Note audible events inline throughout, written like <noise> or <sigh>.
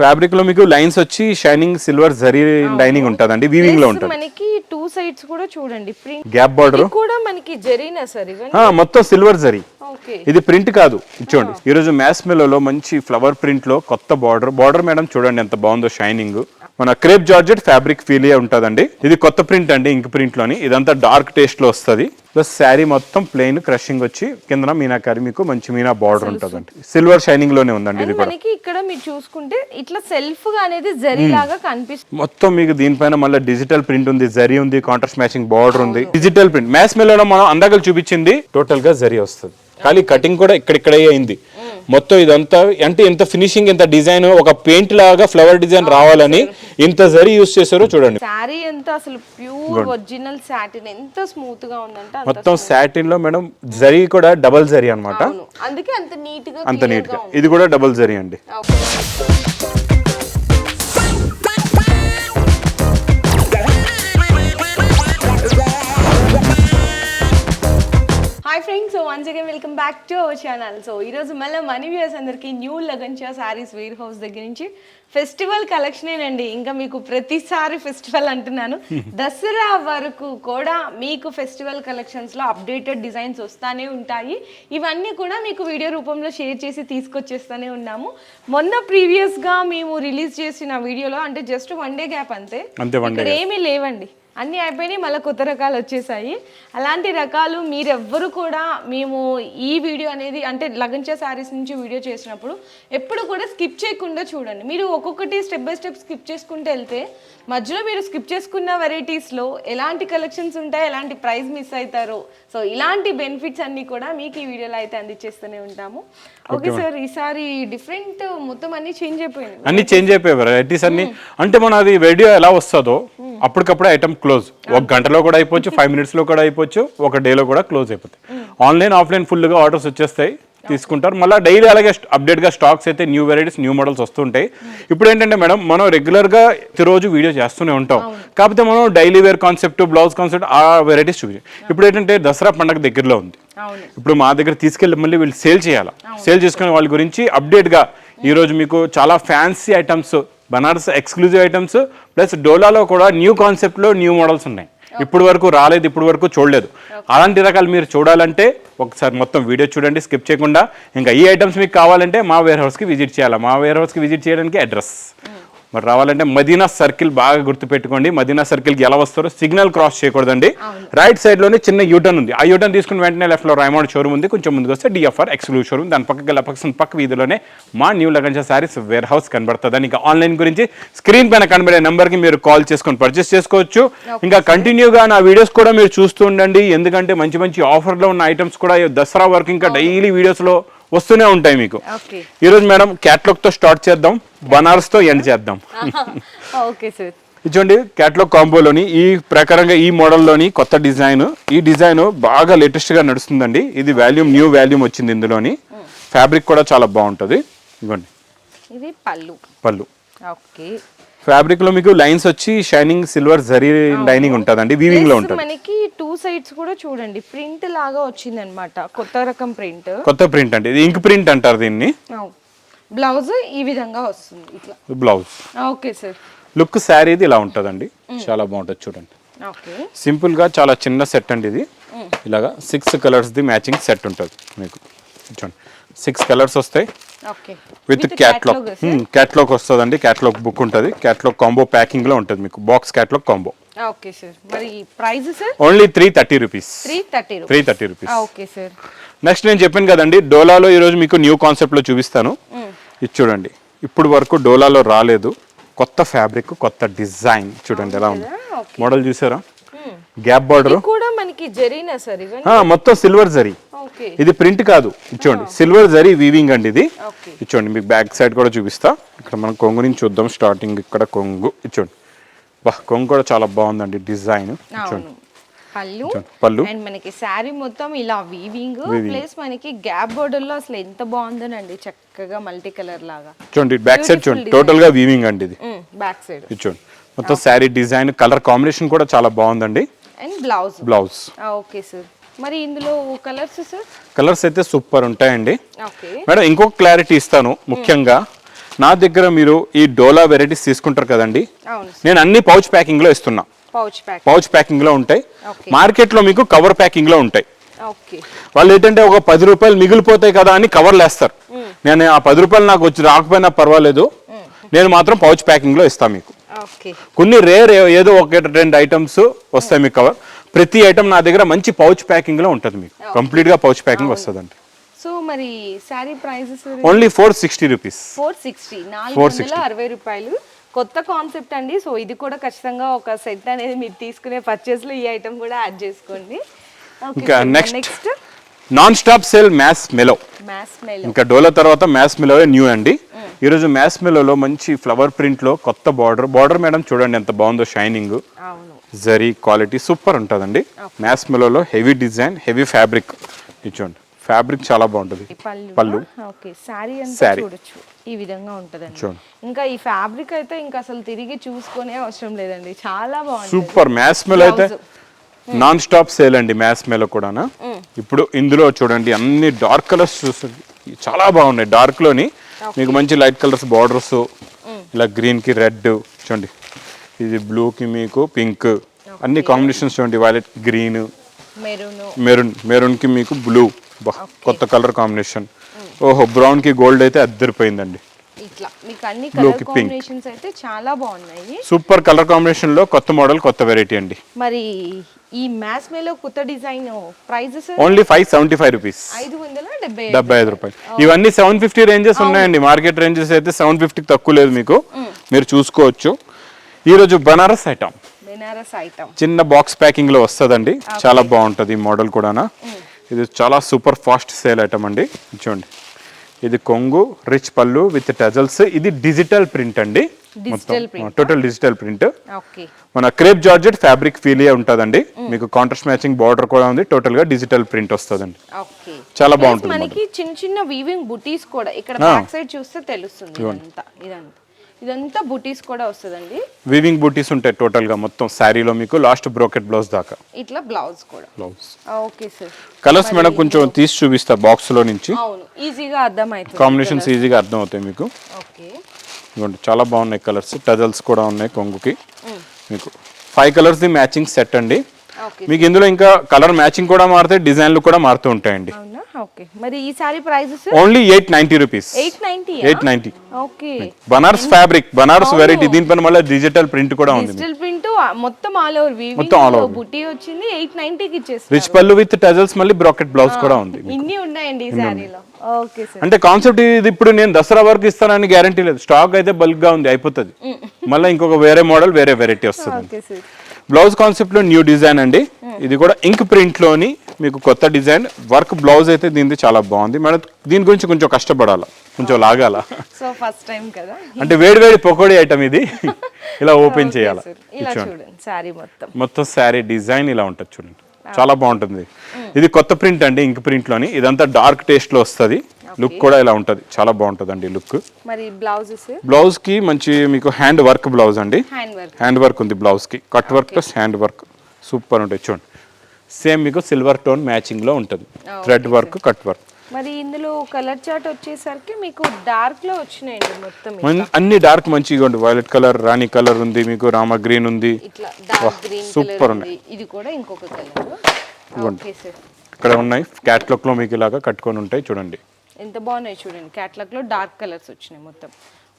ఫ్యాబ్రిక్లో మీకు లైన్స్ వచ్చి షైనింగ్ సిల్వర్ జరీ లైనింగ్ ఉంటదండి. వీవింగ్లో ఉంటుంది. మనకి టూ సైడ్స్ కూడా చూడండి. ప్రింట్ గ్యాప్ బార్డర్ కూడా మనకి జరీనా సార్ మొత్తం సిల్వర్ జరీ ఇది ప్రింట్ కాదు. ఇచ్చోండి ఈ రోజు మ్యాస్ మెలోలో మంచి ఫ్లవర్ ప్రింట్లో కొత్త బార్డర్ బార్డర్ మేడం చూడండి ఎంత బాగుందో షైనింగ్ మన క్రేప్ జార్జెట్ ఫ్యాబ్రిక్ ఫీలియా ఉంటదండి. ఇది కొత్త ప్రింట్ అండి ఇంక్ ప్రింట్లోని ఇదంతా డార్క్ టేస్ట్లో వస్తది. ప్లస్ శారీ మొత్తం ప్లెయిన్ క్రషింగ్ వచ్చి కింద మీనాకారి మీకు మంచి మీనా బార్డర్ ఉంటదండి. సిల్వర్ షైనింగ్లోనే ఉందండి ఇది కూడా. ఇక్కడ మీరు చూసుకుంటే ఇట్లా సెల్ఫ్గా అనేది జరీ లాగా కనిపిస్తుంది మొత్తం మీకు దీనిపైన మళ్ళీ డిజిటల్ ప్రింట్ ఉంది జరీ ఉంది కాంట్రాస్ట్ మ్యాచింగ్ బార్డర్ ఉంది. డిజిటల్ ప్రింట్ మ్యాథ్స్ మెలోలో మనం అందాకలు చూపించింది టోటల్గా జరీ వస్తుంది. ఖాళీ కటింగ్ కూడా ఇక్కడిక్కడే అయింది. మొత్తం ఇదంతా అంటే ఇంత ఫినిషింగ్ ఇంత డిజైన్ ఒక పెయింట్ లాగా ఫ్లవర్ డిజైన్ రావాలని ఇంత జరీ యూస్ చేశారో చూడండి. శారీ ఎంత అసలు ప్యూర్ ఒరిజినల్ సాటిన్ ఎంత స్మూత్గా ఉందంటే మొత్తం సాటిన్లో మేడం జరీ కూడా డబల్ జరీ అన్నమాట. అవును. అందుకే అంత నీట్గా అంత నీట్గా. ఇది కూడా డబల్ జరీ అండి. Hi friends so once again welcome back to our channel so ఈరోజు మళ్ళీ మనీ వ్యూస్ అందరికి న్యూ లగన్చా సారీస్ వేర్ హౌస్ దగ్గర నుంచి ఫెస్టివల్ కలెక్షనేనండి ఇంకా మీకు ప్రతిసారి ఫెస్టివల్ అంటున్నాను. <laughs> దసరా వరకు కూడా మీకు ఫెస్టివల్ కలెక్షన్స్లో అప్డేటెడ్ డిజైన్స్ వస్తానే ఉంటాయి. ఇవన్నీ కూడా మీకు వీడియో రూపంలో షేర్ చేసి తీసుకొచ్చేస్తూనే ఉన్నాము. మొన్న ప్రీవియస్గా మేము రిలీజ్ చేసిన వీడియోలో అంటే జస్ట్ వన్ డే గ్యాప్ అంతే. ఏమీ లేవండి. అన్నీ అయిపోయినాయి మళ్ళీ కొత్త రకాలు వచ్చేసాయి. అలాంటి రకాలు మీరెవ్వరు కూడా మేము ఈ వీడియో అనేది అంటే లగంచా శారీస్ నుంచి వీడియో చేసినప్పుడు ఎప్పుడు కూడా స్కిప్ చేయకుండా చూడండి. మీరు ఒక్కొక్కటి స్టెప్ బై స్టెప్ స్కిప్ చేసుకుంటూ వెళ్తే మధ్యలో మీరు స్కిప్ చేసుకున్న వెరైటీస్లో ఎలాంటి కలెక్షన్స్ ఉంటాయి ఎలాంటి ప్రైస్ మిస్ అవుతారో. సో ఇలాంటి బెనిఫిట్స్ అన్నీ కూడా మీకు ఈ వీడియోలో అయితే అందించేస్తూనే ఉంటాము. ఓకే సార్ ఈసారి డిఫరెంట్ మొత్తం అన్నీ చేంజ్ అయిపోయినాయి. అన్ని చేంజ్ అయిపోయాయి వెరైటీస్ అన్ని. అంటే మన అది వీడియో ఎలా వస్తుందో అప్పటికప్పుడు ఐటమ్ క్లోజ్ ఒక గంటలో కూడా అయిపోవచ్చు ఫైవ్ మినిట్స్లో కూడా అయిపోవచ్చు ఒక డేలో కూడా క్లోజ్ అయిపోతాయి. ఆన్లైన్ ఆఫ్లైన్ ఫుల్గా ఆర్డర్స్ వచ్చేస్తాయి తీసుకుంటారు. మళ్ళీ డైలీ అలాగే అప్డేట్గా స్టాక్స్ అయితే న్యూ వెరైటీస్ న్యూ మోడల్స్ వస్తుంటాయి. ఇప్పుడు ఏంటంటే మేడం మనం రెగ్యులర్గా ప్రతిరోజు వీడియో చేస్తూనే ఉంటాం. కాకపోతే మనం daily wear concept blouse concept ఆ వెరైటీస్ చూపించాం. ఇప్పుడు ఏంటంటే దసరా పండగ దగ్గరలో ఉంది. ఇప్పుడు మా దగ్గర తీసుకెళ్ళి మళ్ళీ వీళ్ళు సేల్ చేయాలి? సేల్ చేసుకునే వాళ్ళ గురించి అప్డేట్గా ఈరోజు మీకు చాలా fancy items Banaras exclusive items plus డోలాలో కూడా న్యూ కాన్సెప్ట్లో న్యూ మోడల్స్ ఉన్నాయి. ఇప్పుడు వరకు రాలేదు ఇప్పుడు వరకు చూడలేదు. అలాంటి రకాలు మీరు చూడాలంటే ఒకసారి మొత్తం వీడియో చూడండి స్కిప్ చేయకుండా. ఇంకా ఈ ఐటమ్స్ మీకు కావాలంటే మా వేర్ హౌస్కి విజిట్ చేయాలి? మా వేర్ హౌస్కి విజిట్ చేయడానికి అడ్రస్ మరి రావాలంటే మదీనా సర్కిల్ బాగా గుర్తుపెట్టుకోండి. మదీనా సర్కిల్కి ఎలా వస్తారో సిగ్నల్ క్రాస్ చేయకూడదండి. రైట్ సైడ్లోనే చిన్న యూటర్న్ ఉంది. ఆ యూటర్న్ తీసుకుని వెంటనే లెఫ్ట్లో రైమౌండ్ షోరూమ్ ఉంది. కొంచెం ముందుకు వస్తే డిఎఫ్ఆర్ ఎక్స్క్లూజివ్ షోరూమ్ దాని పక్కకి పక్కన పక్క వీధిలోనే మా న్యూ లగంజా సారీస్ వేర్ హౌస్ కనబడుతుంది ఇంకా ఆన్లైన్ గురించి స్క్రీన్ పైన కనబడే నెంబర్కి మీరు కాల్ చేసుకొని పర్చేస్ చేసుకోవచ్చు. ఇంకా కంటిన్యూగా నా వీడియోస్ కూడా మీరు చూస్తూ ఉండండి. ఎందుకంటే మంచి మంచి ఆఫర్లో ఉన్న ఐటమ్స్ కూడా దసరా వరకు ఇంకా డైలీ వీడియోస్లో వస్తూనే ఉంటాయి మీకు. ఈరోజు మేడం క్యాట్లాగ్తో స్టార్ట్ చేద్దాం బనారస్తో ఎండ్ చేద్దాం. <laughs> Okay sir. ఇచ్చోండి క్యాట్లాగ్ కాంబోలోని ఈ ప్రకారంగా ఈ మోడల్లోని కొత్త డిజైన్ ఈ డిజైన్ బాగా లేటెస్ట్గా నడుస్తుందండి. ఇది వాల్యూమ్ న్యూ వాల్యూమ్ వచ్చింది ఇందులోని. ఫ్యాబ్రిక్ కూడా చాలా బాగుంటుంది. ఇవ్వండి ఇది పళ్ళు. పళ్ళు. ఓకే. ఫ్యాబ్రిక్లో మీకు లైన్స్ వచ్చి షైనింగ్ సిల్వర్ జరీ లైనింగ్ ఉంటుందండి వీవింగ్లో ఉంటుంది. మనకి సైడ్స్ కూడా చూడండి. ప్రింట్ లాగా వచ్చింది అనమాట కొత్త రకం ప్రింట్. కొత్త ప్రింట్ అండి. ఇది ఇంక్ ప్రింట్ అంటారు దీన్ని. బ్లౌజ్ ఈ విధంగా వస్తుంది ఇట్లా. బ్లౌజ్. Okay sir. లుక్ శారీది ఇలా ఉంటుందండి. చాలా బాగుంటుంది చూడండి. ఓకే. సింపుల్గా చాలా చిన్న సెట్ అండి ఇది. ఇలాగా six colours the matching set ఉంటుంది మీకు. చూడండి. సిక్స్ కలర్స్ వస్తాయి. ఓకే. విత్ క్యాట్లాగ్ క్యాట్లాగ్ వస్తుందండి. క్యాట్లాగ్ బుక్ ఉంటుంది. క్యాట్లాగ్ కాంబో ప్యాకింగ్లో ఉంటుంది మీకు. Box catalogue combo okay sir మరి price sir only three thirty rupees three thirty three thirty rupees okay sir next నేను చెప్పాను కదండి డోలాలో ఈరోజు మీకు న్యూ కాన్సెప్ట్లో చూపిస్తాను. ఇది చూడండి. ఇప్పుడు వరకు డోలాలో రాలేదు. కొత్త ఫ్యాబ్రిక్ కొత్త డిజైన్ చూడండి ఎలా ఉంది. మోడల్ చూసారా? గ్యాప్ బార్డర్ కూడా మనకి జరీనా సార్ ఇవన్నీ మొత్తం సిల్వర్ జరీ. ఇది ప్రింట్ కాదు. ఇచ్చోండి సిల్వర్ జరీ వీవింగ్ అండి ఇది. ఇచ్చోండి మీకు బ్యాక్ సైడ్ కూడా చూపిస్తా. ఇక్కడ మనం కొంగు నుంచి చూద్దాం. స్టార్టింగ్ ఇక్కడ కొంగు. ఇచ్చోండి బా కొంగు కూడా చాలా బాగుందండి డిజైన్. పళ్ళు పళ్ళు. అండ్ మనకి శారీ మొత్తం ఇలా వీవింగ్ ప్లస్ మనకి గ్యాప్ బోర్డర్లో అసలు ఎంత బాగుందోనండి. చక్కగా మల్టీ కలర్ లాగా. చూడండి బ్యాక్ సైడ్ చూడండి. టోటల్గా వీవింగ్ అండి ఇది. బ్యాక్ సైడ్ చూడండి. మొత్తం శారీ డిజైన్ కలర్ కాంబినేషన్ కూడా చాలా బాగుందండి. And blouse blouse okay sir. మరి ఇందులో కలర్స్ సార్? కలర్స్ అయితే సూపర్ ఉంటాయండి. మేడం ఇంకొక క్లారిటీ ఇస్తాను ముఖ్యంగా. నా దగ్గర మీరు ఈ డోలా వెరైటీస్ తీసుకుంటారు కదండి? నేను అన్ని పౌచ్ ప్యాకింగ్లో ఇస్తున్నా. పౌచ్ ప్యాక్ పౌచ్ ప్యాకింగ్లో ఉంటాయి. Okay. మార్కెట్లో మీకు కవర్ ప్యాకింగ్లో ఉంటాయి. ఓకే. వాళ్ళు ఏంటంటే ఒక పది రూపాయలు మిగిలిపోతాయి కదా అని కవర్లు వేస్తారు నేను ఆ పది రూపాయలు నాకు వచ్చి రాకపోయినా పర్వాలేదు. నేను మాత్రం పౌచ్ ప్యాకింగ్లో ఇస్తాను మీకు. కొన్ని రేర్ ఏదో ఒక రెండు ఐటమ్స్ వస్తాయి మీకు కవర్. ప్రతి ఐటమ్ నా దగ్గర మంచి పౌచ్ ప్యాకింగ్లో ఉంటుంది మీకు. కంప్లీట్గా పౌచ్ ప్యాకింగ్ వస్తుందండి. సో మరి sari prices only four sixty rupees four sixty నాలుగు వందల అరవై రూపాయలు. కొత్త కాన్సెప్ట్ అండి. సో ఇది కూడా ఖచ్చితంగా ఒక సెట్ అనేది మీరు తీసుకునే purchase లో ఈ ఐటమ్ కూడా యాడ్ చేసుకోండి. ఇంకా. నెక్స్ట్ నాన్ స్టాప్ సేల్ మ్యాస్ మెలో ఇంకా డోలా తర్వాత మ్యాథ్స్ మెలో న్యూ అండి. ఈరోజు మ్యాథ్స్ మెలోలో మంచి ఫ్లవర్ ప్రింట్లో కొత్త బార్డర్ బార్డర్ మేడం చూడండి ఎంత బాగుందో షైనింగ్ అవును. జరీ క్వాలిటీ సూపర్ ఉంటుందండి. మ్యాథ్స్ మెలోలో హెవీ డిజైన్ హెవీ ఫ్యాబ్రిక్ ఇచ్చోండి ఫ్యాబ్రిక్ చాలా బాగుంటుంది. పళ్ళు ఓకే. అంతా Saree. చూడొచ్చు. ఈ విధంగా ఉంటదండి. ఇంకా ఈ ఫ్యాబ్రిక్ అయితే ఇంకా అసలు తిరిగి చూసుకునే అవసరం లేదండి. చాలా బాగుంటుంది. సూపర్. మ్యాథ్స్ మెలో అయితే నాన్ స్టాప్ సేల్ అండి మ్యాథ్స్ మెలో కూడా ఇప్పుడు ఇందులో చూడండి అన్ని డార్క్ కలర్స్ చూస్తుంది. చాలా బాగున్నాయి. డార్క్లోని మీకు మంచి లైట్ కలర్స్ బార్డర్స్ ఇలా గ్రీన్కి రెడ్ చూడండి. ఇది బ్లూ కి మీకు పింక్ అన్ని కాంబినేషన్స్ చూడండి. వైలెట్ గ్రీన్ మెరూన్ మెరూన్కి మీకు బ్లూ కొత్త కలర్ కాంబినేషన్. ఓహో బ్రౌన్కి గోల్డ్ అయితే అద్దరిపోయిందండి. ఇట్లా మీకు అన్ని Blue కలర్కి pink. కాంబినేషన్స్ అయితే చాలా బాగున్నాయి. సూపర్ కలర్ కాంబినేషన్లో కొత్త మోడల్ కొత్త వెరైటీ అండి. మరి ఈ మ్యాథ్స్ మేలో కొత్త design prices? Only five seventy five rupees ఐదు వందల డెబ్బై ఐదు రూపాయలు. ఇవన్నీ సెవెన్ ఫిఫ్టీ రేంజెస్ ఉన్నాయండి. మార్కెట్ రేంజెస్ అయితే సెవెన్ ఫిఫ్టీకి తక్కువ లేదు మీకు. మీరు చూసుకోవచ్చు. ఈరోజు బనారస్ ఐటమ్ బెనారస్ ఐటమ్ చిన్న బాక్స్ ప్యాకింగ్లో వస్తుందండి. చాలా బాగుంటుంది ఈ మోడల్ కూడా ఇది చాలా సూపర్ ఫాస్ట్ సేల్ ఐటమ్ అండి. చూడండి. ఇది కొంగు రిచ్ పళ్ళు విత్ టజల్స్ ఇది డిజిటల్ ప్రింట్ అండి. టోటల్ డిజిటల్ ప్రింట్ మన క్రేప్ జార్జెట్ ఫ్యాబ్రిక్ ఫీలియే ఉంటుందండి. మీకు కాంట్రాస్ట్ మ్యాచింగ్ బార్డర్ కూడా ఉంది. టోటల్గా డిజిటల్ ప్రింట్ వస్తుందండి. చాలా బాగుంటుంది మనకి చిన్న చిన్న వీవింగ్ బుటీస్ కూడా ఇక్కడ ఆ. బ్యాక్ సైడ్ చూస్తే తెలుస్తుంది ఇదంతా. ఇదంతా బుటీస్ కూడా వస్తుందండి. వీవింగ్ బూటీస్ ఉంటాయి టోటల్గా మొత్తం శారీలో మీకు లాస్ట్ బ్రోకెట్ బ్లౌజ్ దాకా. ఇట్లా బ్లౌజ్ కూడా. Blouse okay sir. Colours madam కొంచెం తీసి చూపిస్తా బాక్స్లో నుంచి. అవును ఈజీగా అర్థమవుతుంది కాంబినేషన్స్ ఈజీగా అర్థం అవుతాయి మీకు. ఓకే. ఇదిగోండి చాలా బాగున్నాయి కలర్స్ టజల్స్ కూడా ఉన్నాయి కొంగుకి. మీకు five colours the matching set అండి. మీకు ఇందులో ఇంకా కలర్ మ్యాచింగ్ కూడా మారుతాయి డిజైన్లు కూడా మారుతూ ఉంటాయండి. అవునా? ఓకే మరి ఈ sari prices only eight ninety rupees eight ninety Banaras fabric Banaras variety దీనిపైన మళ్ళీ డిజిటల్ ప్రింట్ కూడా ఉంది డిజిటల్ ప్రింట్ మొత్తం ఆల్ ఓవర్ మొత్తం all వీవింగ్ over. బుటీ వచ్చింది ఎయిట్ నైన్టీకి ఇచ్చేస్తారు రిచ్ పళ్ళు విత్ టజల్స్ మళ్ళీ బ్రాకెట్ బ్లౌజ్ కూడా ఉంది ఇన్ని ఉన్నాయండి ఈ సారీలో ఓకే సార్ అంటే కాన్సెప్ట్ ఇది ఇప్పుడు నేను దసరా వరకు ఇస్తానని గ్యారంటీ లేదు. స్టాక్ అయితే బల్క్గా ఉంది అయిపోతుంది. మళ్ళీ ఇంకొక వేరే మోడల్ వేరే వెరైటీ వస్తుంది. బ్లౌజ్ కాన్సెప్ట్లో న్యూ డిజైన్ అండి. ఇది కూడా ఇంక్ ప్రింట్లోని మీకు కొత్త డిజైన్. వర్క్ బ్లౌజ్ అయితే దీనిది చాలా బాగుంది. మేడం దీని గురించి కొంచెం కష్టపడాల? కొంచెం లాగాల? సో ఫస్ట్ టైం కదా. అంటే వేడి వేడి పకోడీ ఐటమ్ ఇది. <laughs> ఇలా ఓపెన్ చేయాలి? చూడండి సారీ మొత్తం. మొత్తం శారీ డిజైన్ ఇలా ఉంటుంది చూడండి. చాలా బాగుంటుంది. ఇది కొత్త ప్రింట్ అండి ఇంక్ ప్రింట్లోని. ఇదంతా డార్క్ టేస్ట్లో వస్తుంది. లుక్ కూడా ఇలా ఉంటుంది. చాలా బాగుంటుంది అండి లుక్. మరి బ్లౌజెస్ బ్లౌజ్కి మంచి మీకు హ్యాండ్ వర్క్ బ్లౌజ్ అండి. Hand work. ఉంది బ్లౌజ్కి. Cut work plus hand work. Super ఉంటుంది చూడండి. సేమ్ మీకు సిల్వర్ టోన్ మ్యాచింగ్లో ఉంటుంది. Thread work cut work. మరి ఇందులో కలర్ చార్ట్ వచ్చేసరికి మీకు డార్క్లో వచ్చినాయండి మొత్తం అన్ని డార్క్ మంచిగా ఉంది వైలెట్ కలర్ రాణి కలర్ ఉంది మీకు రామ గ్రీన్ ఉంది. కలర్ ఉన్నాయి. ఇది కూడా ఇంకొక కలర్. ఇక్కడ ఉన్నాయి. క్యాట్లాగ్లో మీకు ఇలాగా కట్టుకొని ఉంటాయి. చూడండి. ఎంత బాగున్నాయి చూడండి. క్యాట్లాగ్లో డార్క్ కలర్స్ వచ్చినాయి మొత్తం.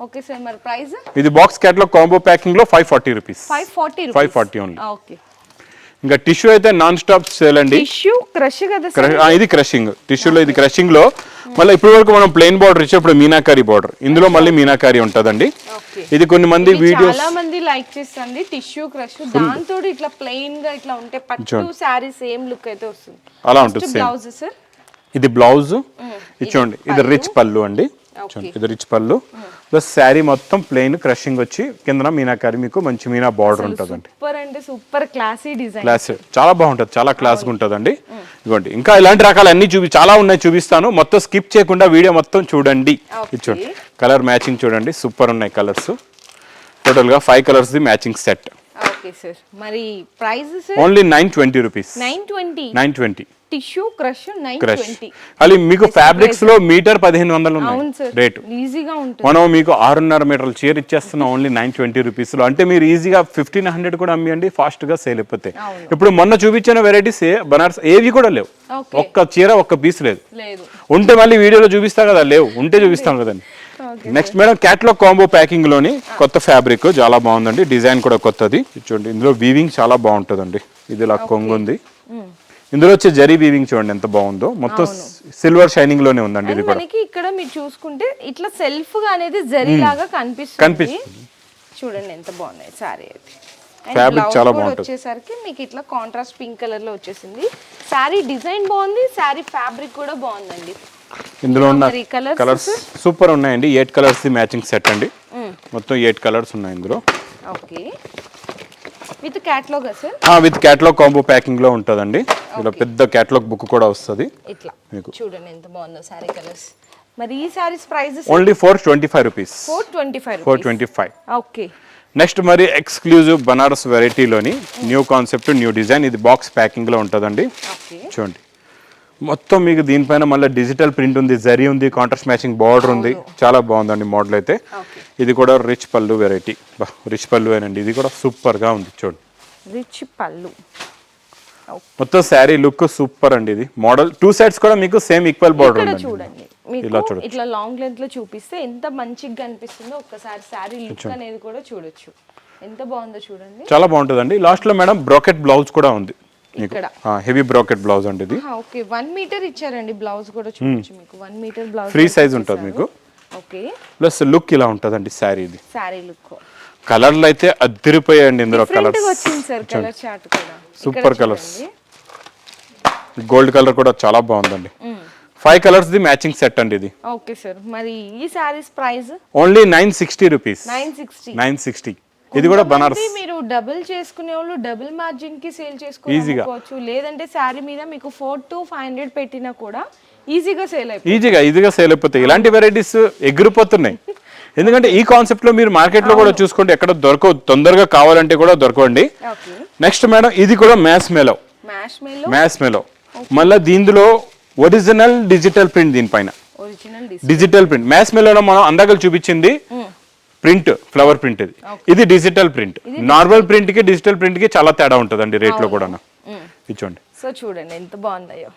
ఓకే సార్ మరి ప్రైస్ ఇది box catalogue combo ప్యాకింగ్లో five forty rupees five forty five forty only okay ఇంకా టిష్యూ అయితే నాన్ స్టాప్ సేల్ అండి. టిష్యూ క్రష్ కదా ఇది క్రషింగ్ టిష్యూలో ఇది క్రషింగ్లో. మళ్ళీ ఇప్పటి వరకు మనం ప్లెయిన్ బార్డర్ ఇచ్చేప్పుడు మీనాకారి బార్డర్ ఇందులో మళ్ళీ మీనాకారి ఉంటుందండి. ఇది కొన్ని మంది వీడియోస్ చాలా మంది లైక్ చేస్తుంది టిష్యూ క్రష్ దాంతో ఇట్లా ప్లెయిన్గా ఇట్లా ఉంటే పట్టు శారీ సేమ్ లుక్ అయితే వస్తుంది. అలా ఉంటుంది బ్లౌజ్ సార్ ఇది బ్లౌజ్. ఇది చూడండి ఇది రిచ్ పళ్ళు అండి. చూడండి ఇది రిచ్ పళ్ళు. ప్లస్ శారీ మొత్తం ప్లెయిన్ క్రషింగ్ వచ్చి కిందన మీనాకారి మీకు మంచి మీనా బార్డర్ ఉంటుందండి. సూపర్ అంటే సూపర్ క్లాసీ డిజైన్. క్లాస్ చాలా బాగుంటుంది చాలా క్లాస్గా ఉంటుందండి. ఇదిగోండి ఇంకా ఇలాంటి రకాలు అన్ని చూపి చాలా ఉన్నాయి చూపిస్తాను. మొత్తం స్కిప్ చేయకుండా వీడియో మొత్తం చూడండి. ఇది చూడండి కలర్ మ్యాచింగ్ చూడండి సూపర్ ఉన్నాయి కలర్స్. టోటల్గా five colours the matching set. Okay sir. మరి price only nine twenty rupees. Nine twenty? Nine twenty. Tissue crush nine twenty. అది మీకు ఫ్యాబ్రిక్స్లో మీటర్ పదిహేను వందలు ఉన్నాయి. రేటు ఈజీగా ఉంటుంది. మనం మీకు ఆరున్నర మీటర్ల చీర ఇచ్చేస్తున్నాం ఓన్లీ నైన్ ట్వంటీ రూపీస్లో. అంటే మీరు ఈజీగా ఫిఫ్టీన్ హండ్రెడ్ కూడా అమ్మియండి ఫాస్ట్గా సేల్ అయిపోతాయి ఇప్పుడు మొన్న చూపించిన వెరైటీస్ బనారస్ ఏవి కూడా లేవు. ఒక్క చీర ఒక్క పీస్ లేదు. లేదు. ఉంటే మళ్ళీ వీడియోలో చూపిస్తా కదా లేవు. ఉంటే చూపిస్తాం కదండి. నెక్స్ట్ మేడం క్యాట్లాగ్ కాంబో ప్యాకింగ్లోని కొత్త ఫ్యాబ్రిక్ చాలా బాగుందండి. డిజైన్ కూడా కొత్తది. చూడండి ఇందులో వీవింగ్ చాలా బాగుంటుందండి. ఇది ఇలా కొంగు ఉంది ఇందులో వచ్చే జరీ వీవింగ్ చూడండి ఎంత బాగుందో. మొత్తం సిల్వర్ షైనింగ్లోనే ఉందండి ఇది కూడా. మనకి ఇక్కడ మీరు చూసుకుంటే ఇట్లా సెల్ఫ్గా అనేది జరీ లాగా కనిపిస్తుంది. కనిపిస్తుంది. చూడండి ఎంత బాగున్నాయి సారీ Fabric blouse చాలా బాగుంటుంది. వచ్చేసరికి మీకు ఇట్లా కాంట్రాస్ట్ పింక్ కలర్లో వచ్చేసింది. శారీ డిజైన్ బాగుంది శారీ ఫ్యాబ్రిక్ కూడా బాగుందండి. ఇందులో ఉన్న కలర్స్ సూపర్ ఉన్నాయండి. Eight colours the matching set అండి మొత్తం ఎయిట్ కలర్స్ ఉన్నాయి ఇందులో. Okay with catalogue sir? With catalogue combo ప్యాకింగ్లో ఉంటుందండి. ఇలా పెద్ద క్యాటలాగ్ బుక్ కూడా వస్తుంది. ఇట్లా. చూడండి ఎంత బాగుందో శారీ కలర్స్ మరి ఈ saris prices only four twenty five rupees four twenty five four twenty five okay next మరి ఎక్స్క్లూజివ్ బనారస్ వెరైటీలోని న్యూ కాన్సెప్ట్ న్యూ డిజైన్ ఇది బాక్స్ ప్యాకింగ్లో ఉంటుందండి. ఓకే చూడండి. మొత్తం మీకు దీనిపైన మళ్ళీ డిజిటల్ ప్రింట్ ఉంది జరీ ఉంది కాంట్రాస్ట్ మ్యాచింగ్ బార్డర్ ఉంది. చాలా బాగుందండి మోడల్ అయితే. ఇది కూడా రిచ్ పళ్ళు వెరైటీ రిచ్ పళ్ళు అండి ఇది కూడా సూపర్గా ఉంది చూడండి రిచ్ పళ్ళు. మొత్తం శారీ లుక్ సూపర్ అండి ఇది. మోడల్ టూ సైడ్స్ కూడా మీకు సేమ్ ఈక్వల్ బార్డర్ ఉందండి. చూడండి. ఇలా చూడొచ్చు. ఇట్లా లాంగ్ లెంత్లో చూపిస్తే ఎంత మంచిగా కనిపిస్తుందో ఒక్కసారి శారీ లుక్ అనేది కూడా చూడొచ్చు. ఎంత బాగుందో చూడండి. చాలా బాగుంటుందండి. లాస్ట్లో మేడం బ్రాకెట్ బ్లౌజ్ కూడా ఉంది. ఇక్కడ. హెవీ బ్రాకెట్ బ్లౌజ్ అండి ఇది. ఓకే. వన్ మీటర్ ఇచ్చారండి బ్లౌజ్ కూడా చూడొచ్చు మీకు. One metre blouse free size ఉంటుంది మీకు. ఓకే. ప్లస్ లుక్ ఇలా ఉంటుందండి శారీ ఇది శారీ లుక్ కలర్లు అయితే అద్దరిపోయాయండి ఇందులో కలర్స్ వచ్చింది సార్ కలర్ చార్ట్ కూడా. Super colours. గోల్డ్ కలర్ కూడా చాలా బాగుందండి. Five colours the matching set అండి ఇది. Okay sir. మరి ఈ saris price only nine sixty rupees nine sixty nine sixty ఇది కూడా బనారస్. మీరు డబుల్ చేసుకునే వాళ్ళు డబుల్ మార్జిన్కి సేల్. చేసుకోవచ్చు లేదంటే శారీ మీద మీకు ఫోర్ టు ఫైవ్ హండ్రెడ్ పెట్టినా కూడా ఈజీగా సేల్ అయిపోతుంది. ఈజీగా ఈజీగా సేల్ అయిపోతాయి. ఇలాంటి వెరైటీస్ ఎగిరిపోతున్నాయి. ఎందుకంటే ఈ కాన్సెప్ట్లో మీరు మార్కెట్లో కూడా చూసుకుంటే ఎక్కడ దొరకవు. తొందరగా కావాలంటే కూడా దొరకండి నెక్స్ట్ మేడం ఇది కూడా మ్యాథ్స్ మేలో మ్యాష్ మేలో మ్యాథ్స్ మేలో మళ్ళీ దీనిలో ఒరిజినల్ డిజిటల్ ప్రింట్ దీనిపైన. డిజిటల్ ప్రింట్ మ్యాథ్స్ మేలో మనం అందాకలు చూపించింది. ప్రింట్ ఫ్లవర్ ప్రింట్ ఇది. ఇది డిజిటల్ ప్రింట్. Normal print. కి డిజిటల్ ప్రింట్కి చాలా తేడా ఉంటుందండి రేట్లో కూడా చూడండి. సో చూడండి ఎంత బాగుందయ్యో.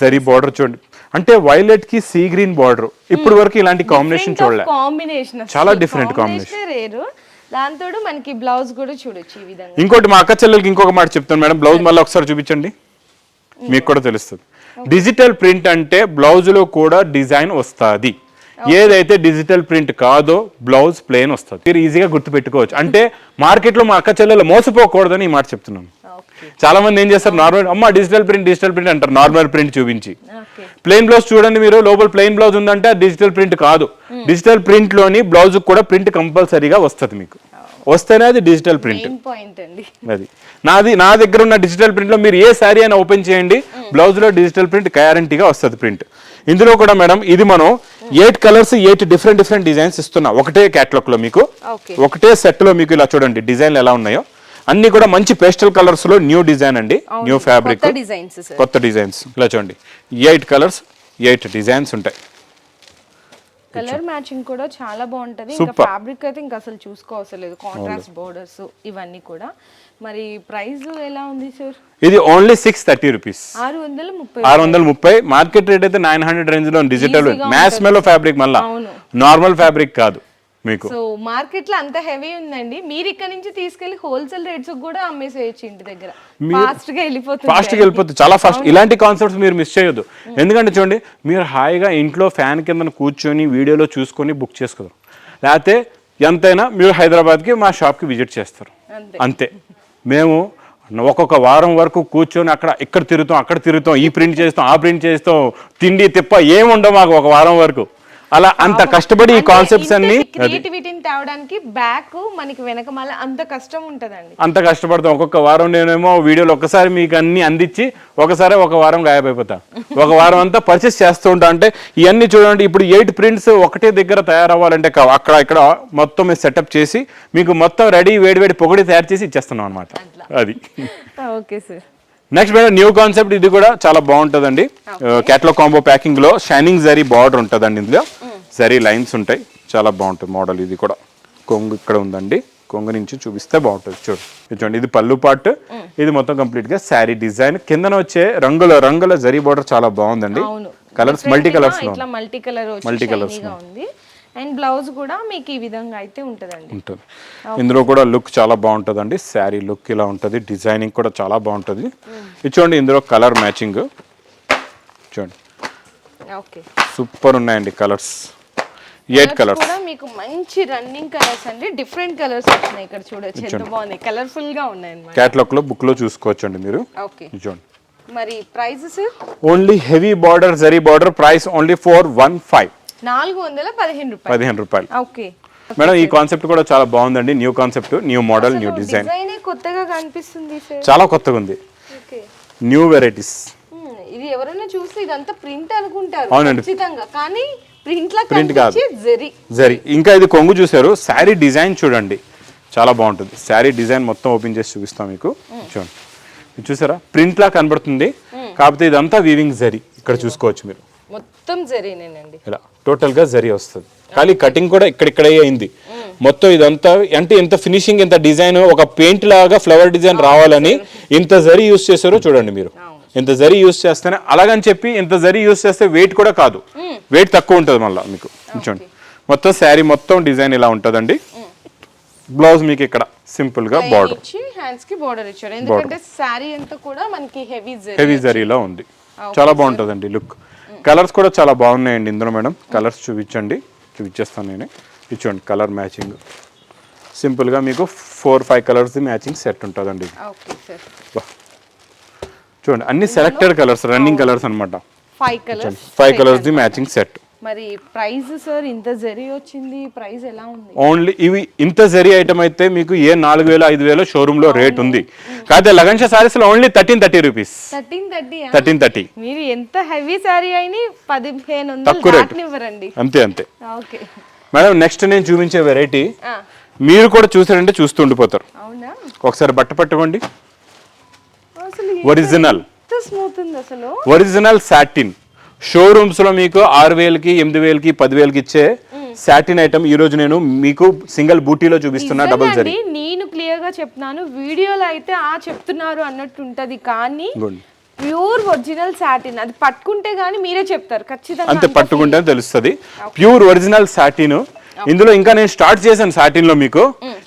జరీ బార్డర్ చూడండి. అంటే వైలెట్కి సీ గ్రీన్ బార్డర్ ఇప్పుడు వరకు ఇలాంటి కాంబినేషన్ చూడలే. కాంబినేషన్ చాలా రేరు దాంతో మనకి బ్లౌజ్ కూడా చూడొచ్చు ఈ విధంగా. ఇంకోటి మా అక్క చెల్లెలకి ఇంకొక మాట చెప్తాను మేడం. బ్లౌజ్ మళ్ళీ ఒకసారి చూపించండి. మీకు కూడా తెలుస్తుంది. డిజిటల్ ప్రింట్ అంటే బ్లౌజ్లో కూడా డిజైన్ వస్తుంది. ఏదైతే డిజిటల్ ప్రింట్ కాదో బ్లౌజ్ ప్లేన్ వస్తుంది. మీరు ఈజీగా గుర్తు పెట్టుకోవచ్చు అంటే మార్కెట్లో మా అక్క చెల్లెలు మోసపోకూడదని ఈ మాట చెప్తున్నాను చాలా మంది ఏం చేస్తారు? నార్మల్ అమ్మ డిజిటల్ ప్రింట్ డిజిటల్ ప్రింట్ అంటారు. నార్మల్ ప్రింట్ చూపించి. ప్లెయిన్ బ్లౌజ్ చూడండి మీరు. లోపల ప్లెయిన్ బ్లౌజ్ ఉందంటే డిజిటల్ ప్రింట్ కాదు. డిజిటల్ ప్రింట్లోని బ్లౌజ్ కూడా ప్రింట్ కంపల్సరీగా వస్తుంది మీకు. వస్తేనే అది డిజిటల్ ప్రింట్ అది. నాది నా దగ్గర ఉన్న డిజిటల్ ప్రింట్లో మీరు ఏ శారీ అయినా ఓపెన్ చేయండి. బ్లౌజ్లో డిజిటల్ ప్రింట్ గ్యారంటీగా వస్తుంది ప్రింట్ ఇందులో కూడా మేడం ఇది మనం eight colours eight different different designs ఇస్తున్నా. ఒకటే క్యాటలాగ్లో మీకు ఒకటే సెట్లో మీకు ఇలా చూడండి డిజైన్లు ఎలా ఉన్నాయో. అన్ని కూడా మంచి పేస్టల్ కలర్స్లో న్యూ డిజైన్ అండి. న్యూ ఫ్యాబ్రిక్ కొత్త డిజైన్స్ ఇలా చూడండి. ఎయిట్ కలర్స్ ఎయిట్ డిజైన్స్ ఉంటాయి. కలర్ మ్యాచింగ్ కూడా చాలా బాగుంటది. ఇంకా. ఫ్యాబ్రిక్ అయితే ఇంకా అసలు చూసుకోవసరం లేదు. కాంట్రాస్ట్ బోర్డర్స్ ఇవన్నీ కూడా. మరి ప్రైస్ ఎలా ఉంది సార్ ఇది ఓన్లీ సిక్స్ థర్టీ రూపీస్ ఆరు వందల ముప్పై ఆరు వందల ముప్పై. మార్కెట్ రేట్ అయితే నైన్ హండ్రెడ్ రేంజ్లో డిజిటల్ మ్యాథ్స్ మేలో ఫ్యాబ్రిక్ మళ్ళా. నార్మల్ ఫ్యాబ్రిక్ కాదు మీకు. సో మార్కెట్లో అంత హెవీ ఉందండి. మీరు ఇక్కడ నుంచి తీసుకెళ్ళి హోల్సేల్ రేట్స్ కూడా అమ్మేసేయచ్చు ఇంటి దగ్గర. ఫాస్ట్గా వెళ్ళిపోతుంది ఫాస్ట్గా వెళ్ళిపోతుంది చాలా ఫాస్ట్ ఇలాంటి కాన్సెప్ట్స్ మీరు మిస్ చేయొద్దు. ఎందుకంటే చూడండి మీరు హాయిగా ఇంట్లో ఫ్యాన్ కింద కూర్చొని వీడియోలో చూసుకొని బుక్ చేసుకోరు. లేకపోతే ఎంతైనా మీరు హైదరాబాద్కి మా షాప్కి విజిట్ చేస్తారు. అంతే. మేము ఒక్కొక్క వారం వరకు కూర్చొని అక్కడ ఇక్కడ తిరుగుతాం అక్కడ తిరుగుతాం ఈ ప్రింట్ చేస్తాం ఆ ప్రింట్ చేస్తాం తిండి తిప్ప ఏముండవు మాకు ఒక వారం వరకు. అలా అంత కష్టపడి ఈ కాన్సెప్ట్స్ అన్ని క్రియేటివిటీని తేవడానికి బ్యాక్ మనకి వెనక మళ్ళీ అంత కష్టం ఉంటదండి. అంత కష్టపడతాం. ఒక్కొక్క వారం నేనేమో వీడియోలు ఒక్కసారి మీకు అన్ని అందించి ఒకసారి ఒక వారం గాయమైపోతా ఒక వారం అంతా పర్చేస్ చేస్తూ ఉంటా. అంటే ఇవన్నీ చూడండి ఇప్పుడు ఎయిట్ ప్రింట్స్ ఒకటే దగ్గర తయారవ్వాలంటే అక్కడ ఇక్కడ మొత్తం సెటప్ చేసి మీకు మొత్తం రెడీ వేడి వేడి పొగడి తయారు చేసి ఇచ్చేస్తున్నాం అనమాట అది. <laughs> Okay sir next madam new concept ఇది కూడా చాలా బాగుంటుందండి. క్యాట్లో కాంబో ప్యాకింగ్లో షైనింగ్ జరీ బార్డర్ ఉంటుందండి ఇందులో. జరీ లైన్స్ ఉంటాయి. చాలా బాగుంటుంది మోడల్ ఇది కూడా. కొంగు ఇక్కడ ఉందండి. కొంగు నుంచి చూపిస్తే బాగుంటుంది చూడు. ఇది చూడండి ఇది పళ్ళు పార్ట్ ఇది మొత్తం కంప్లీట్గా శారీ డిజైన్ కిందన వచ్చే రంగుల రంగుల జరీ బార్డర్ చాలా బాగుందండి. కలర్స్ మల్టీ కలర్స్లో ఇట్లా మల్టీ కలర్ అండ్ బ్లౌజ్ కూడా మీకు ఈ విధంగా అయితే ఉంటదండి. ఉంటుంది. ఇందులో కూడా లుక్ చాలా బాగుంటుందండి. శారీ లుక్ ఇలా ఉంటుంది. డిజైనింగ్ కూడా చాలా బాగుంటుంది. ఇది చూడండి ఇందులో కలర్ మ్యాచింగ్. చూడండి. ఓకే సూపర్ ఉన్నాయండి కలర్స్. ఎయిట్ కలర్స్ కూడా మీకు మంచి రన్నింగ్ కలర్స్ అండి. డిఫరెంట్ కలర్స్ వచ్చినాయి ఇక్కడ చూడొచ్చు. ఎంత బాగున్నాయి కలర్ఫుల్గా ఉన్నాయి క్యాట్లాగ్లో బుక్లో చూసుకోవచ్చండి మీరు. ఓకే చూడండి. మరి prices? Only heavy border zari border price only four one five నాలుగు వందల పదిహేను రూపాయలు. పదిహేను రూపాయలు. ఓకే. మేడం ఈ కాన్సెప్ట్ కూడా చాలా బాగుందండి. New concept new model new design. కొత్తగా కనిపిస్తుంది చాలా కొత్తగా ఉంది న్యూ వెరైటీస్. ఇది ఎవరైనా చూస్తే ఇదంతా ప్రింట్ అనుకుంటారు అవునండి. కానీ ప్రింట్ Print కాదు. జరీ. జరీ. ఇంకా ఇది కొంగు చూసారు శారీ డిజైన్ చూడండి. చాలా బాగుంటుంది. శారీ డిజైన్ మొత్తం ఓపెన్ చేసి చూపిస్తాం మీకు. చూడండి. చూసారా? ప్రింట్ లా కనబడుతుంది. కాకపోతే ఇదంతా వీవింగ్ జరీ. ఇక్కడ చూసుకోవచ్చు మీరు. మొత్తం జరీనేనండి. ఇలా. టోటల్గా జరీ వస్తుంది. కానీ కటింగ్ కూడా ఇక్కడిక్కడే అయింది. మొత్తం ఇదంతా అంటే ఇంత ఫినిషింగ్ ఇంత డిజైన్ ఒక పెయింట్ లాగా ఫ్లవర్ డిజైన్ రావాలని ఇంత జరీ యూస్ చేశారో చూడండి మీరు. ఇంత జరీ యూస్ చేస్తేనే అలాగని చెప్పి ఇంత జరీ యూస్ చేస్తే వెయిట్ కూడా కాదు. వెయిట్ తక్కువ ఉంటుంది మళ్ళీ మీకు. చూడండి. మొత్తం శారీ మొత్తం డిజైన్ ఇలా ఉంటుందండి. బ్లౌజ్ మీకు ఇక్కడ సింపుల్గా బార్డర్ హ్యాండ్స్కి బోర్డర్ ఇచ్చారు. ఎందుకంటే శారీ అంతా కూడా మనకి హెవీ జరీ హెవీ జరీలో ఉంది. చాలా బాగుంటుందండి లుక్. కలర్స్ కూడా చాలా బాగున్నాయండి ఇందులో మేడం. కలర్స్ చూపించండి. చూపించేస్తాను నేను. ఇచ్చండి కలర్ మ్యాచింగ్. సింపుల్గా మీకు four five colours matching set ఉంటుందండి. చూడండి అన్ని సెలెక్టెడ్ కలర్స్ రన్నింగ్ కలర్స్ అనమాట five colours the matching set. మరి ప్రైస్ సార్ ఇంత జరీ వచ్చింది ప్రైస్ ఎలా ఉంది? ఓన్లీ ఇవి ఇంత జరీ ఐటమ్ అయితే మీకు ఏ నాలుగు వేలు ఐదు వేలు షోరూంలో రేట్ ఉంది. కాకపోతే లగన్ష సారీస్లో only thirteen thirty rupees thirteen thirty thirteen thirty. మీరు ఎంత హెవీ శారీ అయినా పదిహేను తక్కువ రేటు. అంతే అంతే. ఓకే. మేడం నెక్స్ట్ నేను చూపించే వెరైటీ మీరు కూడా చూసారంటే చూస్తూ ఉండిపోతారు. ఒకసారి బట్ట పట్టుకోండి. ఒరిజినల్ ఒరిజినల్ సాటిన్ షోరూమ్స్లో మీకు ఆరు వేలకి ఎనిమిది వేలకి పదివేలకి ఇచ్చే సాటిన్ ఐటమ్ ఈ రోజు నేను మీకు సింగిల్ బూటీలో చూపిస్తున్నా డబుల్ జరీ. నేను క్లియర్గా చెప్తున్నాను. వీడియోలో అయితే ఆ చెప్తున్నారు అన్నట్టు ఉంటది కానీ. Pure original satin. అది పట్టుకుంటే గానీ మీరే చెప్తారు ఖచ్చితంగా అంతే అంత పట్టుకుంటే తెలుస్తుంది. Pure original satin. ఇందులో ఇంకా నేను స్టార్ట్ చేశాను సాటిన్లో మీకు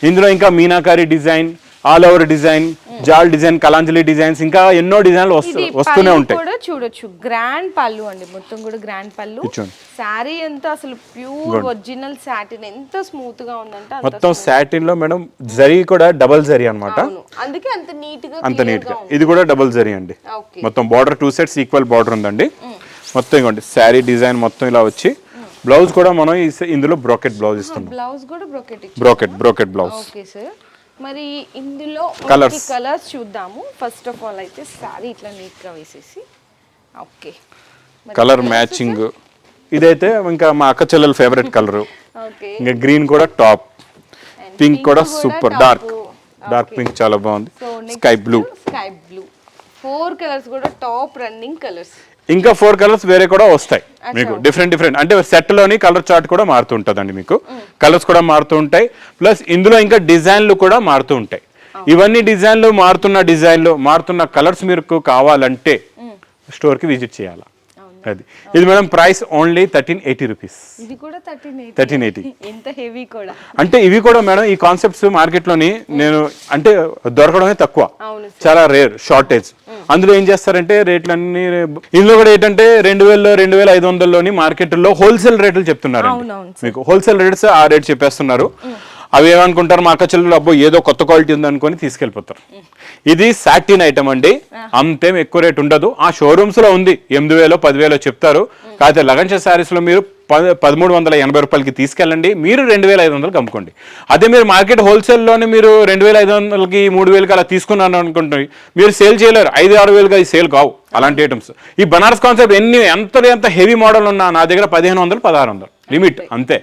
ఇందులో ఇంకా meenakari design all over design జాల్ డిజైన్ కలాంజలి డిజైన్స్ ఇంకా ఎన్నో డిజైన్లు వస్తూ వస్తూనే ఉంటాయి. కూడా చూడొచ్చు. గ్రాండ్ పళ్ళు అండి మొత్తం కూడా గ్రాండ్ పళ్ళు. శారీ ఎంత అసలు ప్యూర్ ఒరిజినల్ సాటిన్ ఎంత స్మూత్గా ఉందంటే మొత్తం సాటిన్లో మేడం జరీ కూడా డబల్ జరీ అన్నమాట. అవును. అందుకే అంత నీట్గా అంత నీట్గా. ఇది కూడా డబుల్ జరీ అండి. మొత్తం border two sets equal border ఉందండి. మొత్తం ఇవ్వండి శారీ డిజైన్ మొత్తం ఇలా వచ్చి బ్లౌజ్ కూడా మనం ఇందులో బ్రోకెట్ బ్లౌజ్ ఇస్తున్నాం. బ్లౌజ్ కూడా brocade brocade brocade blouse. Okay sir. మరి ఇందులో. కలర్స్ చూద్దాము. ఫస్ట్ ఆఫ్ ఆల్ అయితే శారీ ఇట్లా నీట్గా వేసేసి ఓకే కలర్ మ్యాచింగ్ ఇదైతే ఇంకా మా అక్క చెల్లెల ఫేవరెట్ కలర్ ఓకే ఇంకా గ్రీన్ కూడా టాప్ పింక్ కూడా సూపర్. డార్క్ డార్క్ పింక్ చాలా బాగుంది. Sky blue sky blue four colours కూడా టాప్ రన్నింగ్ కలర్స్ ఇంకా ఫోర్ కలర్స్ వేరే కూడా వస్తాయి మీకు. డిఫరెంట్ డిఫరెంట్ అంటే సెట్లోని కలర్ చార్ట్ కూడా మారుతూ ఉంటుందండి మీకు. కలర్స్ కూడా మారుతూ ఉంటాయి. ప్లస్ ఇందులో ఇంకా డిజైన్లు కూడా మారుతూ ఉంటాయి. ఇవన్నీ డిజైన్లు మారుతున్న డిజైన్లు మారుతున్న కలర్స్ మీకు కావాలంటే స్టోర్కి విజిట్ చేయాలి. అది. ఇది madam price only thirteen eighty rupees. ఇది కూడా థర్టీన్ ఎయిట్. ఎంత హెవీ కూడా. అంటే ఇవి కూడా మేడం ఈ కాన్సెప్ట్స్ మార్కెట్లోని నేను అంటే దొరకడమే తక్కువ. చాలా రేర్ షార్టేజ్. అందులో ఏం చేస్తారంటే రేట్లన్నీ ఇందులో కూడా ఏంటంటే రెండు వేలలో రెండు వేల ఐదు వందల్లోని మార్కెట్లో హోల్సేల్ రేట్లు చెప్తున్నారు మీకు హోల్సేల్ రేట్స్ ఆ రేట్ చెప్పేస్తున్నారు. అవి ఏమనుకుంటారు? మా అక్క చెల్లెలు అబ్బో ఏదో కొత్త క్వాలిటీ ఉంది అనుకొని తీసుకెళ్ళిపోతారు. ఇది సాటిన్ ఐటమ్ అండి. అంతేం ఎక్కువ రేట్ ఉండదు. ఆ షోరూమ్స్లో ఉంది. ఎనిమిది వేలో పదివేలో చెప్తారు. కాకపోతే లగన్ష శారీస్లో మీరు పదమూడు వందల ఎనభై రూపాయలకి తీసుకెళ్ళండి. మీరు రెండు వేల ఐదు వందలకి అమ్ముకోండి. అదే మీరు మార్కెట్ హోల్సేల్లోనే మీరు రెండు వేల ఐదు వందలకి మూడు వేలకి అలా తీసుకున్నాను అనుకుంటుంది మీరు సేల్ చేయలేరు. ఐదు ఆరు వేలుగా ఈ సేల్ కావు అలాంటి ఐటమ్స్. ఈ బనారస్ కాన్సెప్ట్ ఎన్ని ఎంత ఎంత హెవీ మోడల్ ఉన్నా నా దగ్గర పదిహేను వందలు పదహారు వందలు. లిమిట్ అంతే.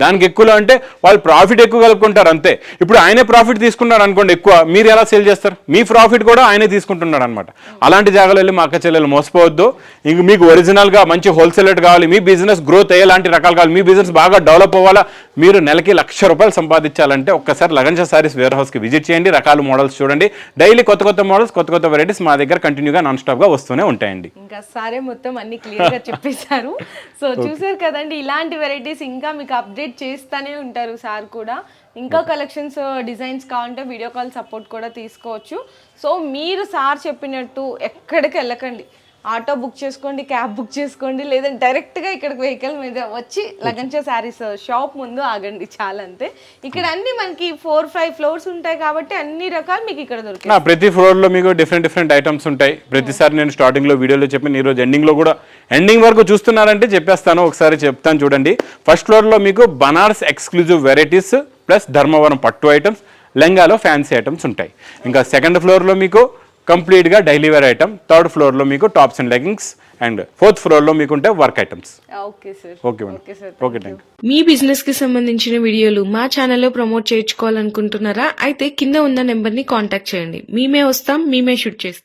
దానికి ఎక్కువలో అంటే వాళ్ళు ప్రాఫిట్ ఎక్కువ కలుపుకుంటారు అంతే. ఇప్పుడు ఆయనే ప్రాఫిట్ తీసుకున్నారు అనుకోండి ఎక్కువ మీరు ఎలా సేల్ చేస్తారు? మీ ప్రాఫిట్ కూడా ఆయనే తీసుకుంటున్నాడు అనమాట అలాంటి జాగాలో వెళ్ళి మా అక్క చెల్లెలు మోసపోవద్దు. ఇంక మీకు ఒరిజినల్గా మంచి హోల్సేలర్ కావాలి మీ బిజినెస్ గ్రోత్ అయ్యేలాంటి రకాలు కావాలి మీ బిజినెస్ బాగా డెవలప్ అవ్వాలా మీరు నెలకి లక్ష రూపాయలు సంపాదించాలంటే ఒక్కసారి లగన్షా సారీస్ వేర్ హౌస్కి విజిట్ చేయండి రకాల మోడల్స్ చూడండి. డైలీ కొత్త కొత్త మోడల్స్ కొత్త కొత్త వెరైటీస్ మా దగ్గర కంటిన్యూగా నాన్ స్టాప్గా వస్తూనే ఉంటాయండి. ఇంకా సారే మొత్తం అన్ని క్లియర్గా చెప్పేశారు. సో చూసారు కదండి ఇలాంటి వెరైటీస్ ఇంకా మీకు అప్డేట్ చేస్తూనే ఉంటారు సార్ కూడా. ఇంకా కలెక్షన్స్ డిజైన్స్ కావాలంటే వీడియో కాల్ సపోర్ట్ కూడా తీసుకోవచ్చు. సో మీరు సార్ చెప్పినట్టు ఎక్కడికి వెళ్ళకండి. ఆటో బుక్ చేసుకోండి క్యాబ్ బుక్ చేసుకోండి లేదంటే డైరెక్ట్గా ఇక్కడికి వెహికల్ మీద వచ్చి లగంచా శారీస్ షాప్ ముందు ఆగండి చాలా అంతే. ఇక్కడ అన్ని మనకి ఫోర్ ఫైవ్ ఫ్లోర్స్ ఉంటాయి కాబట్టి అన్ని రకాలు మీకు ఇక్కడ దొరుకుతాయి ప్రతి ఫ్లోర్లో మీకు డిఫరెంట్ డిఫరెంట్ ఐటమ్స్ ఉంటాయి. ప్రతిసారి నేను స్టార్టింగ్లో వీడియోలో చెప్పిన ఈ రోజు ఎండింగ్లో కూడా ఎండింగ్ వరకు చూస్తున్నారంటే చెప్పేస్తాను. ఒకసారి చెప్తాను చూడండి. ఫస్ట్ ఫ్లోర్లో మీకు Banaras exclusive varieties plus Dharmavaram పట్టు ఐటమ్స్ లెంగాలో ఫ్యాన్సీ ఐటమ్స్ ఉంటాయి. ఇంకా సెకండ్ ఫ్లోర్లో మీకు కంప్లీట్గా డైలీ వేర్ ఐటమ్. థర్డ్ ఫ్లోర్లో మీకు tops and leggings and fourth ఫ్లోర్లో మీకు ఉంటే work items. Okay sir. Okay madam. Okay sir okay thank మీ బిజినెస్కి సంబంధించిన వీడియోలు మా ఛానల్లో ప్రమోట్ చేయించుకోవాలనుకుంటున్నారా? అయితే కింద ఉన్న నెంబర్ని కాంటాక్ట్ చేయండి. మేమే వస్తాం మేమే షూట్ చేస్తాం.